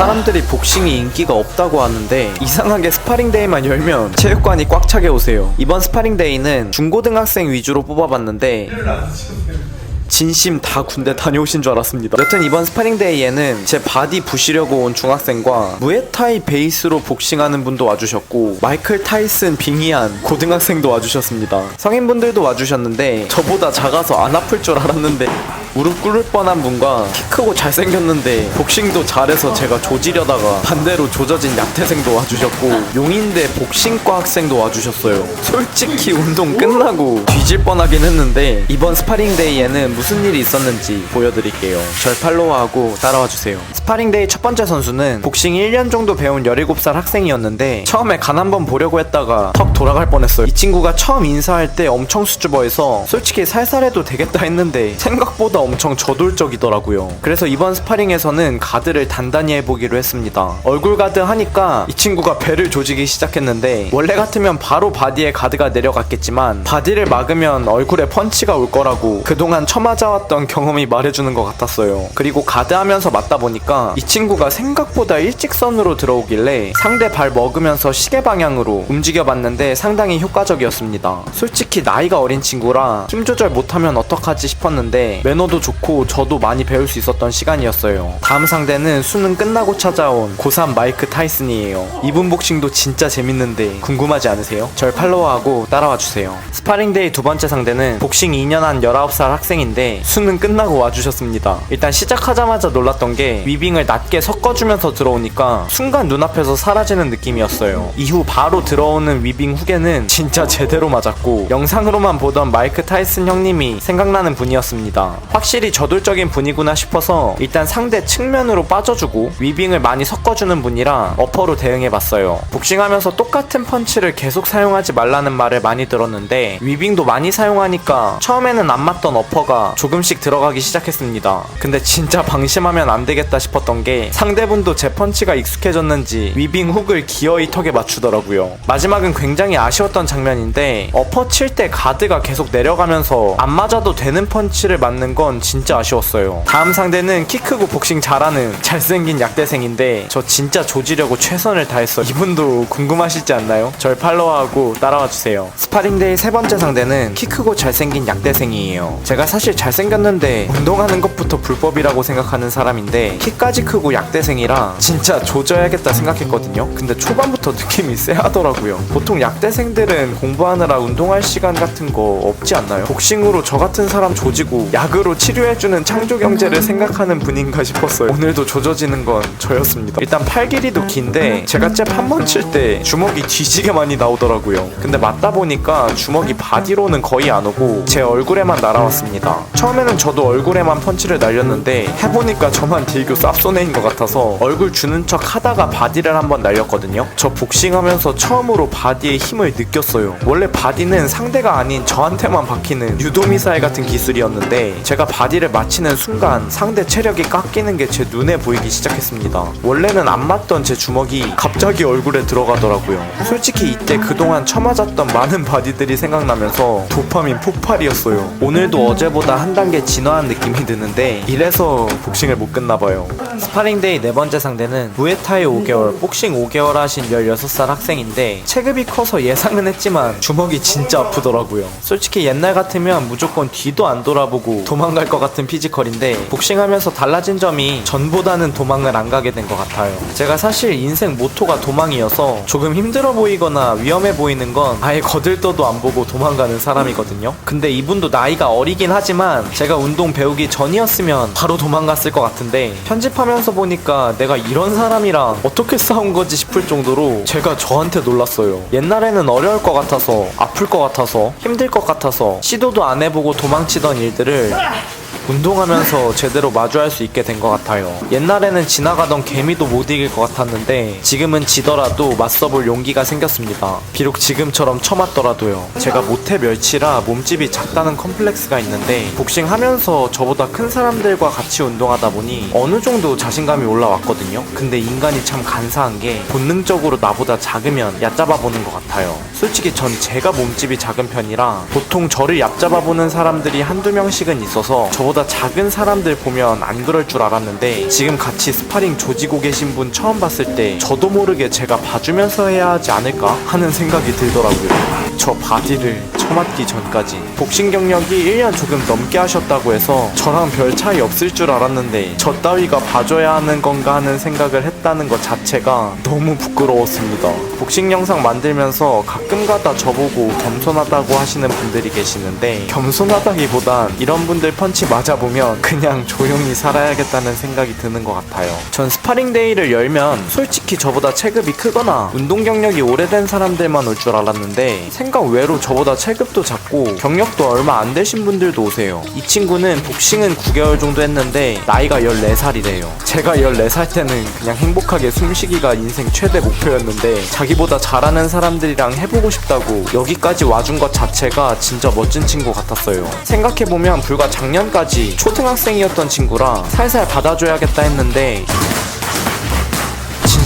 사람들이 복싱이 인기가 없다고 하는데 이상하게 스파링 데이만 열면 체육관이 꽉 차게 오세요. 이번 스파링 데이는 중고등학생 위주로 뽑아봤는데 진심 다 군대 다녀오신 줄 알았습니다. 여튼 이번 스파링데이에는 제 바디 부시려고 온 중학생과 무에타이 베이스로 복싱하는 분도 와주셨고 마이클 타이슨 빙의한 고등학생도 와주셨습니다. 성인분들도 와주셨는데 저보다 작아서 안 아플 줄 알았는데 무릎 꿇을 뻔한 분과 키 크고 잘생겼는데 복싱도 잘해서 제가 조지려다가 반대로 조져진 약태생도 와주셨고 용인대 복싱과 학생도 와주셨어요. 솔직히 운동 끝나고 뒤질 뻔하긴 했는데 이번 스파링데이에는 무슨 일이 있었는지 보여드릴게요. 절 팔로우하고 따라와 주세요. 스파링데이 첫 번째 선수는 복싱 1년 정도 배운 17살 학생이었는데 처음에 간 한번 보려고 했다가 턱 돌아갈 뻔했어요. 이 친구가 처음 인사할 때 엄청 수줍어해서 솔직히 살살 해도 되겠다 했는데 생각보다 엄청 저돌적이더라고요. 그래서 이번 스파링에서는 가드를 단단히 해보기로 했습니다. 얼굴 가드 하니까 이 친구가 배를 조지기 시작했는데 원래 같으면 바로 바디에 가드가 내려갔겠지만 바디를 막으면 얼굴에 펀치가 올 거라고 그동안 쳐 맞아왔던 경험이 말해주는 것 같았어요. 그리고 가드 하면서 맞다 보니까 이 친구가 생각보다 일직선으로 들어오길래 상대 발 먹으면서 시계 방향으로 움직여봤는데 상당히 효과적이었습니다. 솔직히 나이가 어린 친구라 힘 조절 못하면 어떡하지 싶었는데 매너도 좋고 저도 많이 배울 수 있었던 시간이었어요. 다음 상대는 수능 끝나고 찾아온 고3 마이크 타이슨이에요. 이분 복싱도 진짜 재밌는데 궁금하지 않으세요? 절 팔로우하고 따라와 주세요. 스파링데이 두 번째 상대는 복싱 2년 한 19살 학생인데 수능 끝나고 와주셨습니다. 일단 시작하자마자 놀랐던 게 위빙을 낮게 섞어주면서 들어오니까 순간 눈앞에서 사라지는 느낌이었어요. 이후 바로 들어오는 위빙 후계는 진짜 제대로 맞았고 영상으로만 보던 마이크 타이슨 형님이 생각나는 분이었습니다. 확실히 저돌적인 분이구나 싶어서 일단 상대 측면으로 빠져주고 위빙을 많이 섞어주는 분이라 어퍼로 대응해봤어요. 복싱하면서 똑같은 펀치를 계속 사용하지 말라는 말을 많이 들었는데 위빙도 많이 사용하니까 처음에는 안 맞던 어퍼가 조금씩 들어가기 시작했습니다. 근데 진짜 방심하면 안 되겠다 싶었던 게 상대분도 제 펀치가 익숙해졌는지 위빙 훅을 기어이 턱에 맞추더라고요. 마지막은 굉장히 아쉬웠던 장면인데 어퍼 칠 때 가드가 계속 내려가면서 안 맞아도 되는 펀치를 맞는 건 진짜 아쉬웠어요. 다음 상대는 키 크고 복싱 잘하는 잘생긴 약대생인데 저 진짜 조지려고 최선을 다했어요. 이분도 궁금하시지 않나요? 절 팔로우하고 따라와 주세요. 스파링데이 세 번째 상대는 키 크고 잘생긴 약대생이에요. 제가 사실 잘생겼는데 운동하는 것부터 불법이라고 생각하는 사람인데 키까지 크고 약대생이라 진짜 조져야겠다 생각했거든요. 근데 초반부터 느낌이 쎄하더라고요. 보통 약대생들은 공부하느라 운동할 시간 같은 거 없지 않나요? 복싱으로 저 같은 사람 조지고 약으로 치료해주는 창조 경제를 생각하는 분인가 싶었어요. 오늘도 조져지는 건 저였습니다. 일단 팔 길이도 긴데 제가 잽 한 번 칠 때 주먹이 뒤지게 많이 나오더라고요. 근데 맞다 보니까 주먹이 바디로는 거의 안 오고 제 얼굴에만 날아왔습니다. 처음에는 저도 얼굴에만 펀치를 날렸는데 해보니까 저만 딜교 쌉소네인 것 같아서 얼굴 주는 척 하다가 바디를 한번 날렸거든요. 저 복싱하면서 처음으로 바디의 힘을 느꼈어요. 원래 바디는 상대가 아닌 저한테만 박히는 유도미사일 같은 기술이었는데 제가 바디를 맞히는 순간 상대 체력이 깎이는 게 제 눈에 보이기 시작했습니다. 원래는 안 맞던 제 주먹이 갑자기 얼굴에 들어가더라고요. 솔직히 이때 그동안 쳐맞았던 많은 바디들이 생각나면서 도파민 폭발이었어요. 오늘도 어제보다 한 단계 진화한 느낌이 드는데 이래서 복싱을 못 끝나봐요. 스파링데이 네 번째 상대는 무에타이 5개월, 복싱 5개월 하신 16살 학생인데 체급이 커서 예상은 했지만 주먹이 진짜 아프더라고요. 솔직히 옛날 같으면 무조건 뒤도 안 돌아보고 도망갈 것 같은 피지컬인데 복싱하면서 달라진 점이 전보다는 도망을 안 가게 된 것 같아요. 제가 사실 인생 모토가 도망이어서 조금 힘들어 보이거나 위험해 보이는 건 아예 거들떠도 안 보고 도망가는 사람이거든요. 근데 이분도 나이가 어리긴 하지만 제가 운동 배우기 전이었으면 바로 도망갔을 것 같은데 편집하면 서 보니까 내가 이런 사람이랑 어떻게 싸운 거지 싶을 정도로 제가 저한테 놀랐어요. 옛날에는 어려울 것 같아서 아플 것 같아서 힘들 것 같아서 시도도 안 해보고 도망치던 일들을 운동하면서 제대로 마주할 수 있게 된 것 같아요. 옛날에는 지나가던 개미도 못 이길 것 같았는데 지금은 지더라도 맞서볼 용기가 생겼습니다. 비록 지금처럼 처맞더라도요. 제가 모태 멸치라 몸집이 작다는 컴플렉스가 있는데 복싱하면서 저보다 큰 사람들과 같이 운동하다 보니 어느 정도 자신감이 올라왔거든요. 근데 인간이 참 간사한 게 본능적으로 나보다 작으면 얕잡아 보는 것 같아요. 솔직히 전 제가 몸집이 작은 편이라 보통 저를 얕잡아 보는 사람들이 한두 명씩은 있어서 저보다 저보다 작은 사람들 보면 안 그럴 줄 알았는데 지금 같이 스파링 조지고 계신 분 처음 봤을 때 저도 모르게 제가 봐주면서 해야 하지 않을까 하는 생각이 들더라고요. 저 바디를 처맞기 전까지 복싱 경력이 1년 조금 넘게 하셨다고 해서 저랑 별 차이 없을 줄 알았는데 저 따위가 봐줘야 하는 건가 하는 생각을 했다는 것 자체가 너무 부끄러웠습니다. 복싱 영상 만들면서 가끔가다 저보고 겸손하다고 하시는 분들이 계시는데 겸손하다기보단 이런 분들 펀치 맞아보면 그냥 조용히 살아야겠다는 생각이 드는 것 같아요. 전 스파링 데이를 열면 솔직히 저보다 체급이 크거나 운동 경력이 오래된 사람들만 올 줄 알았는데 생각 외로 저보다 체급도 작고 경력도 얼마 안 되신 분들도 오세요. 이 친구는 복싱은 9개월 정도 했는데 나이가 14살이래요. 제가 14살 때는 그냥 행복하게 숨쉬기가 인생 최대 목표였는데 자기보다 잘하는 사람들이랑 해보고 싶다고 여기까지 와준 것 자체가 진짜 멋진 친구 같았어요. 생각해보면 불과 작년까지 초등학생이었던 친구라 살살 받아줘야겠다 했는데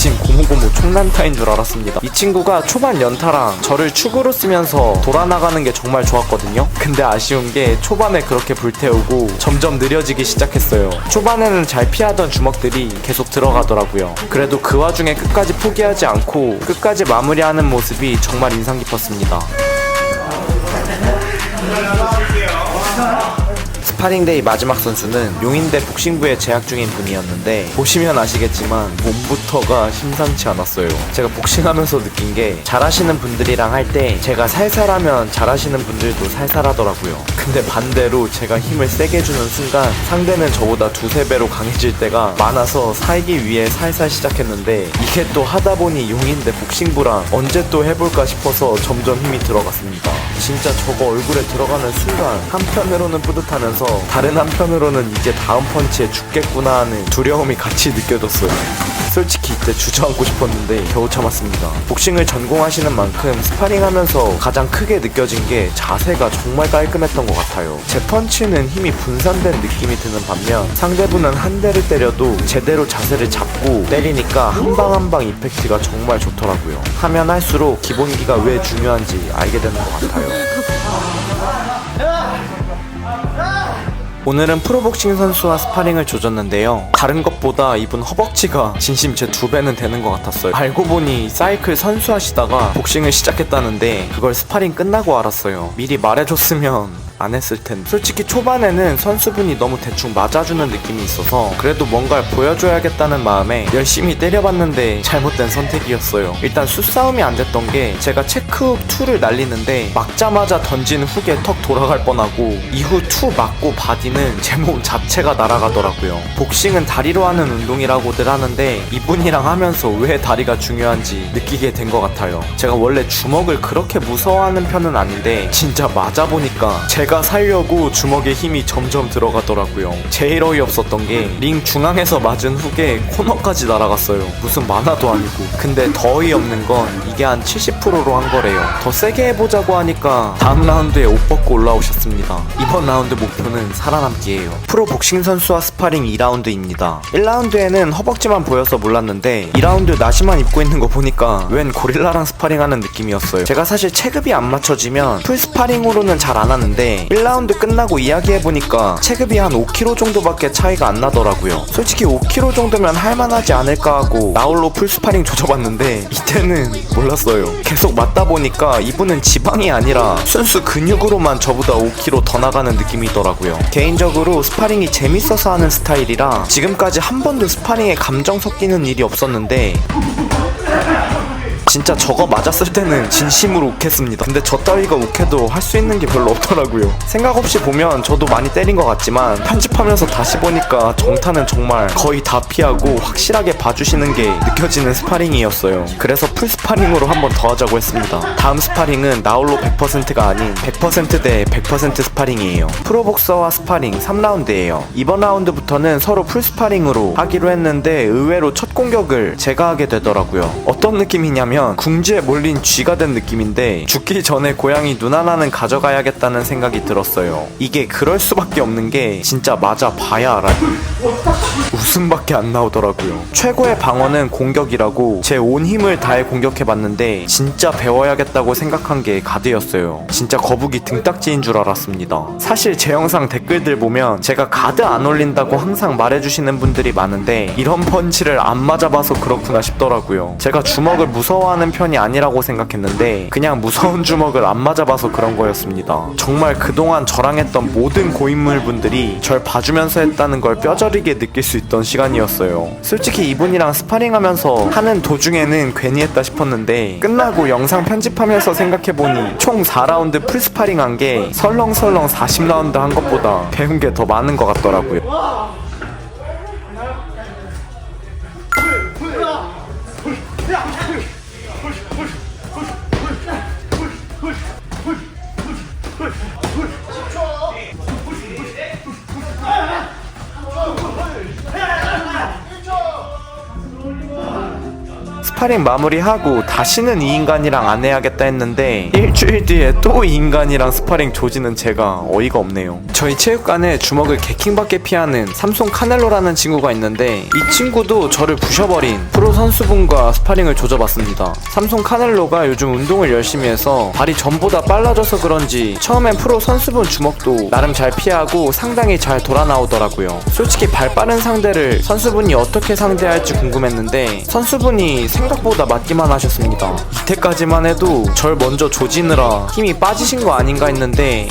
진심 고무고무 총난타인 줄 알았습니다. 이 친구가 초반 연타랑 저를 축으로 쓰면서 돌아나가는 게 정말 좋았거든요. 근데 아쉬운 게 초반에 그렇게 불태우고 점점 느려지기 시작했어요. 초반에는 잘 피하던 주먹들이 계속 들어가더라고요. 그래도 그 와중에 끝까지 포기하지 않고 끝까지 마무리하는 모습이 정말 인상 깊었습니다. 스파링데이 마지막 선수는 용인대 복싱부에 재학 중인 분이었는데 보시면 아시겠지만 몸부터가 심상치 않았어요. 제가 복싱하면서 느낀 게 잘하시는 분들이랑 할 때 제가 살살하면 잘하시는 분들도 살살하더라고요. 근데 반대로 제가 힘을 세게 주는 순간 상대는 저보다 두세 배로 강해질 때가 많아서 살기 위해 살살 시작했는데 이게 또 하다 보니 용인대 복싱부랑 언제 또 해볼까 싶어서 점점 힘이 들어갔습니다. 진짜 저거 얼굴에 들어가는 순간 한편으로는 뿌듯하면서 다른 한편으로는 이제 다음 펀치에 죽겠구나 하는 두려움이 같이 느껴졌어요. 솔직히 이때 주저앉고 싶었는데 겨우 참았습니다. 복싱을 전공하시는 만큼 스파링 하면서 가장 크게 느껴진 게 자세가 정말 깔끔했던 것 같아요. 제 펀치는 힘이 분산된 느낌이 드는 반면 상대분은 한 대를 때려도 제대로 자세를 잡고 때리니까 한 방 한 방 이펙트가 정말 좋더라고요. 하면 할수록 기본기가 왜 중요한지 알게 되는 것 같아요. 오늘은 프로복싱 선수와 스파링을 조졌는데요. 다른 것보다 이분 허벅지가 진심 제 두 배는 되는 것 같았어요. 알고 보니 사이클 선수 하시다가 복싱을 시작했다는데 그걸 스파링 끝나고 알았어요. 미리 말해줬으면 안 했을 텐데. 솔직히 초반에는 선수분이 너무 대충 맞아주는 느낌이 있어서 그래도 뭔가를 보여줘야겠다는 마음에 열심히 때려봤는데 잘못된 선택이었어요. 일단 수싸움이 안 됐던 게 제가 체크훅 2를 날리는데 막자마자 던진 훅에 턱 돌아갈 뻔하고 이후 2 맞고 바디는 제 몸 자체가 날아가더라고요. 복싱은 다리로 하는 운동이라고들 하는데 이분이랑 하면서 왜 다리가 중요한지 느끼게 된 것 같아요. 제가 원래 주먹을 그렇게 무서워하는 편은 아닌데 진짜 맞아보니까 제가 살려고 주먹에 힘이 점점 들어가더라고요. 제일 어이없었던 게 링 중앙에서 맞은 훅에 코너까지 날아갔어요. 무슨 만화도 아니고. 근데 더 어이없는 건 이게 한 70%로 한 거래요. 더 세게 해보자고 하니까 다음 라운드에 옷 벗고 올라오셨습니다. 이번 라운드 목표는 살아남기예요. 프로 복싱 선수와 스파링 2라운드입니다. 1라운드에는 허벅지만 보여서 몰랐는데 2라운드 나시만 입고 있는 거 보니까 웬 고릴라랑 스파링하는 느낌이었어요. 제가 사실 체급이 안 맞춰지면 풀 스파링으로는 잘 안 하는데 1라운드 끝나고 이야기해보니까 체급이 한 5kg 정도밖에 차이가 안 나더라고요. 솔직히 5kg 정도면 할만하지 않을까 하고 나홀로 풀 스파링 조져봤는데 이때는 몰랐어요. 계속 맞다 보니까 이분은 지방이 아니라 순수 근육으로만 저보다 5kg 더 나가는 느낌이더라고요. 개인적으로 스파링이 재밌어서 하는 스타일이라 지금까지 한 번도 스파링에 감정 섞이는 일이 없었는데 진짜 저거 맞았을 때는 진심으로 욱했습니다. 근데 저 따위가 욱해도 할 수 있는 게 별로 없더라고요. 생각 없이 보면 저도 많이 때린 것 같지만 편집하면서 다시 보니까 정타는 정말 거의 다 피하고 확실하게 봐주시는 게 느껴지는 스파링이었어요. 그래서 풀 스파링으로 한번 더 하자고 했습니다. 다음 스파링은 나홀로 100%가 아닌 100%대 100% 스파링이에요. 프로복서와 스파링 3라운드예요. 이번 라운드부터는 서로 풀 스파링으로 하기로 했는데 의외로 첫 공격을 제가 하게 되더라고요. 어떤 느낌이냐면 보면 궁지에 몰린 쥐가 된 느낌인데 죽기 전에 고양이 눈 하나는 가져가야겠다는 생각이 들었어요. 이게 그럴 수밖에 없는 게 진짜 맞아 봐야 알아요. 웃음밖에 안 나오더라고요. 최고의 방어는 공격이라고 제 온 힘을 다해 공격해봤는데 진짜 배워야겠다고 생각한 게 가드였어요. 진짜 거북이 등딱지인 줄 알았습니다. 사실 제 영상 댓글들 보면 제가 가드 안 올린다고 항상 말해주시는 분들이 많은데 이런 펀치를 안 맞아봐서 그렇구나 싶더라고요. 제가 주먹을 무서워 하는 편이 아니라고 생각했는데 그냥 무서운 주먹을 안 맞아봐서 그런 거였습니다. 정말 그동안 저랑 했던 모든 고인물 분들이 절 봐주면서 했다는 걸 뼈저리게 느낄 수 있던 시간이었어요. 솔직히 이분이랑 스파링하면서 하는 도중에는 괜히 했다 싶었는데 끝나고 영상 편집하면서 생각해보니 총 4라운드 풀스파링 한 게 설렁설렁 40라운드 한 것보다 배운 게 더 많은 것 같더라고요. 스파링 마무리하고 다시는 이 인간이랑 안 해야겠다 했는데 일주일 뒤에 또 이 인간이랑 스파링 조지는 제가 어이가 없네요. 저희 체육관에 주먹을 개킹밖에 피하는 삼성 카넬로라는 친구가 있는데 이 친구도 저를 부셔버린 프로 선수분과 스파링을 조져봤습니다. 삼성 카넬로가 요즘 운동을 열심히 해서 발이 전보다 빨라져서 그런지 처음엔 프로 선수분 주먹도 나름 잘 피하고 상당히 잘 돌아 나오더라고요. 솔직히 발 빠른 상대를 선수분이 어떻게 상대할지 궁금했는데 선수분이 생각 보다 맞기만 하셨습니다. 이때까지만 해도 절 먼저 조지느라 힘이 빠지신 거 아닌가 했는데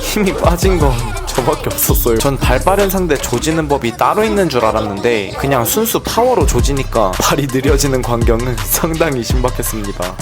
힘이 빠진 건 저밖에 없었어요. 전 발 빠른 상대 조지는 법이 따로 있는 줄 알았는데 그냥 순수 파워로 조지니까 발이 느려지는 광경은 상당히 신박했습니다.